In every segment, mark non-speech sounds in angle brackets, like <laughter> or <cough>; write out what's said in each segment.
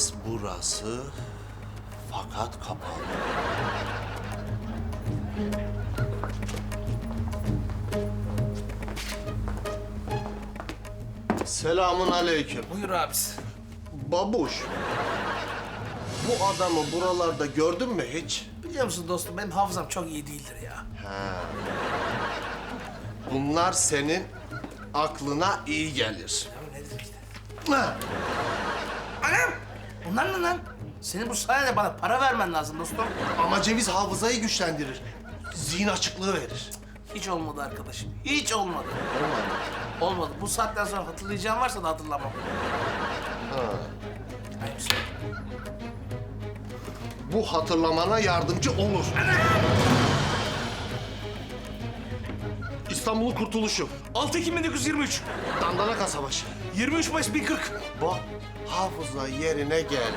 Ses burası fakat kapalı. Selamun aleyküm. Buyur abisi. Babuş. Bu adamı buralarda gördün mü hiç? Biliyor musun dostum benim hafızam çok iyi değildir ya. Bunlar senin aklına iyi gelir. Ya nedir işte? Ha, Anam! Bunlar ne lan? Senin bu sayede bana para vermen lazım dostum. Ama ceviz hafızayı güçlendirir. Zihin açıklığı verir. Hiç olmadı arkadaşım. Hiç olmadı. Olmadı. Bu saatten sonra hatırlayacağım varsa da hatırlamam. Hayır, söyle. Bu hatırlamana yardımcı olur. İstanbul'un kurtuluşu. 6 Ekim 1923. Dandanaka Savaşı. 23 Mayıs 1040. Bak hafıza yerine gel.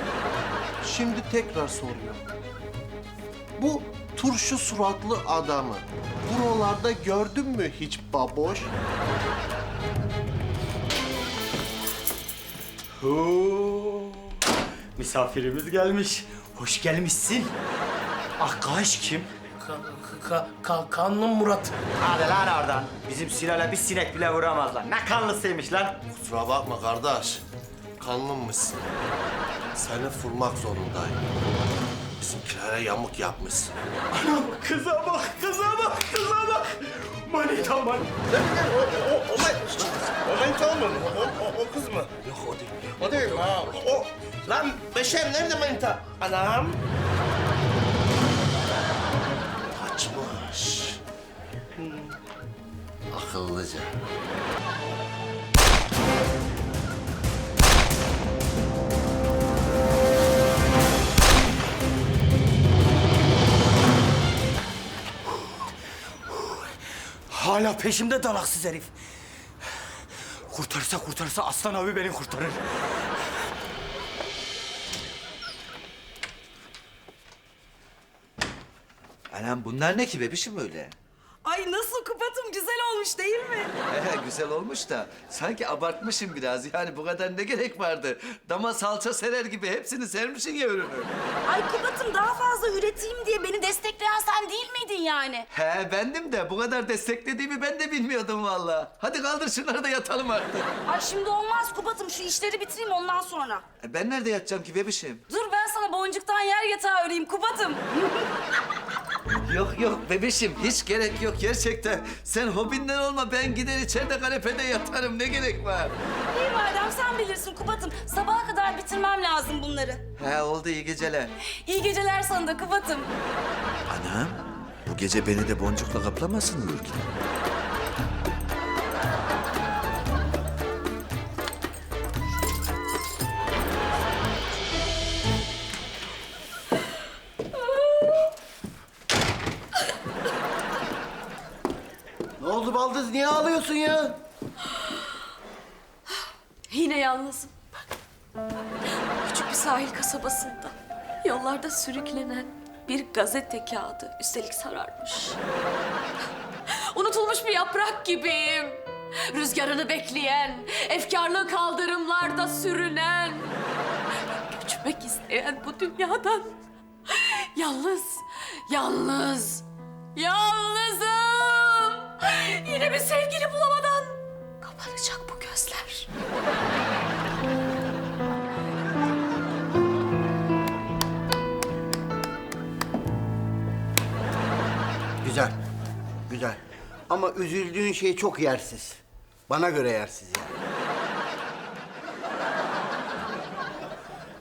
Şimdi tekrar soruyorum. Bu turşu suratlı adamı buralarda gördün mü hiç baboş? Oo, misafirimiz gelmiş. Hoş gelmişsin. Arkadaş kim? Ka ka ka kanlı Murat. Hadi lan oradan. Bizim sülale bir sinek bile vuramazlar. Ne kanlısıymış lan. Kusura bakma kardeş. Kanlımmışsın. Seni vurmak zorundayım. Bizimkilere yamuk yapmışsın. Anam kıza bak, kıza bak, kıza bak. Manita man. O manita olmadı. O, o, o kız mı? Yok o değil. O değil. Ha, o. Lan Beşer nerede manita? Anam. Akıllıca. Hala peşimde dalaksız herif. Kurtarırsa kurtarırsa Aslan abi beni kurtarır. Anam bunlar ne ki bebişim öyle? Ay nasıl kupatım güzel olmuş değil mi? He, güzel olmuş da sanki abartmışım biraz. Yani bu kadar ne gerek vardı? Dama salça serer gibi hepsini sermişsin ya ürünü. Ay kupatım daha fazla üreteyim diye beni destekleyen sen değil miydin yani? He bendim de bu kadar desteklediğimi ben de bilmiyordum vallahi. Hadi kaldır şunları da yatalım artık. Ay şimdi olmaz kupatım şu işleri bitireyim ondan sonra. E, Ben nerede yatacağım ki bebişim? Dur ben sana boncuktan yer yatağı öreyim kupatım. <laughs> Yok yok bebişim hiç gerek yok gerçekten. Sen hobinden olma ben gider içeride kanepede yatarım ne gerek var? İyi madem sen bilirsin kupatım. Sabaha kadar bitirmem lazım bunları. He oldu iyi geceler. İyi geceler sana da kupatım. Anam bu gece beni de boncukla kaplamasın Nurki. Oldu Baldız? Niye ağlıyorsun ya? Yine yalnızım. Küçük bir sahil kasabasında yollarda sürüklenen bir gazete kağıdı üstelik sararmış. Unutulmuş bir yaprak gibiyim. Rüzgarını bekleyen, efkarlı kaldırımlarda sürünen, göçmek isteyen bu dünyadan yalnız, yalnız, yalnızım. Yine bir sevgili bulamadan kapanacak bu gözler. Güzel. Güzel. Ama üzüldüğün şey çok yersiz. Bana göre yersiz yani.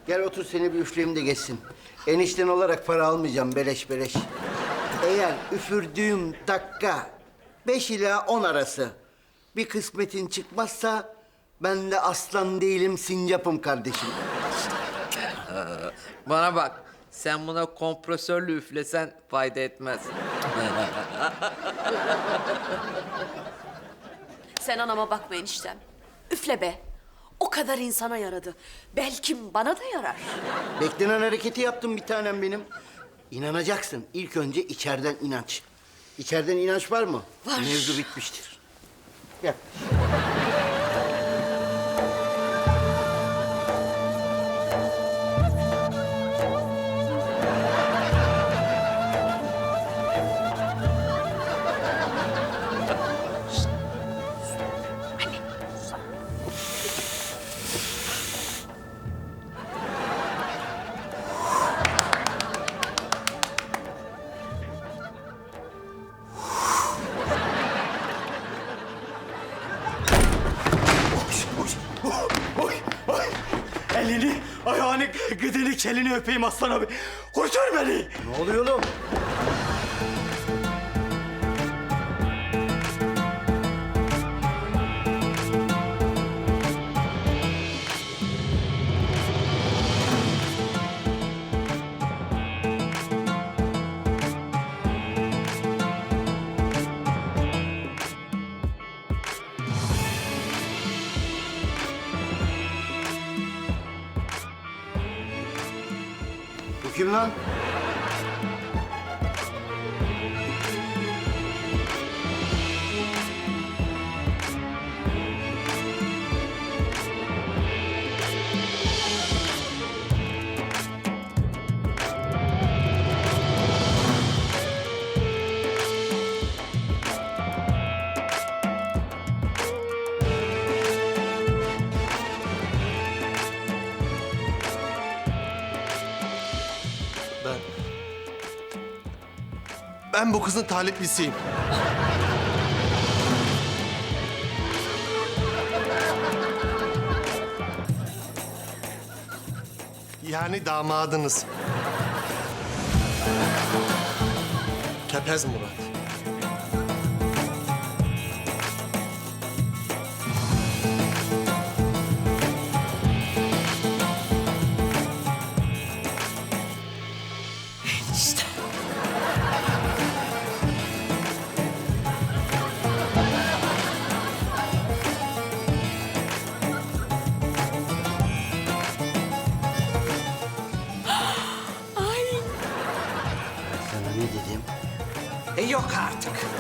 Gel otur seni bir üfleyeyim de geçsin. Enişten olarak para almayacağım beleş beleş. Eğer üfürdüğüm dakika beş ila on arası bir kısmetin çıkmazsa ben de aslan değilim sincapım kardeşim. <laughs> Bana bak. Sen buna kompresörle üflesen fayda etmez. <laughs> Sen anama bakma eniştem. Üfle be. O kadar insana yaradı. Belki bana da yarar. Beklenen hareketi yaptım bir tanem benim. İnanacaksın. İlk önce içeriden inanç. İçeriden inanç var mı? Var. Mevzu bitmiştir. Gel. Kelini öpeyim aslan abi. Kurtar beni. Ne oluyor oğlum? Bu kim lan? Ben bu kızın taliplisiyim. Yani damadınız. Kepez Murat. Yok artık.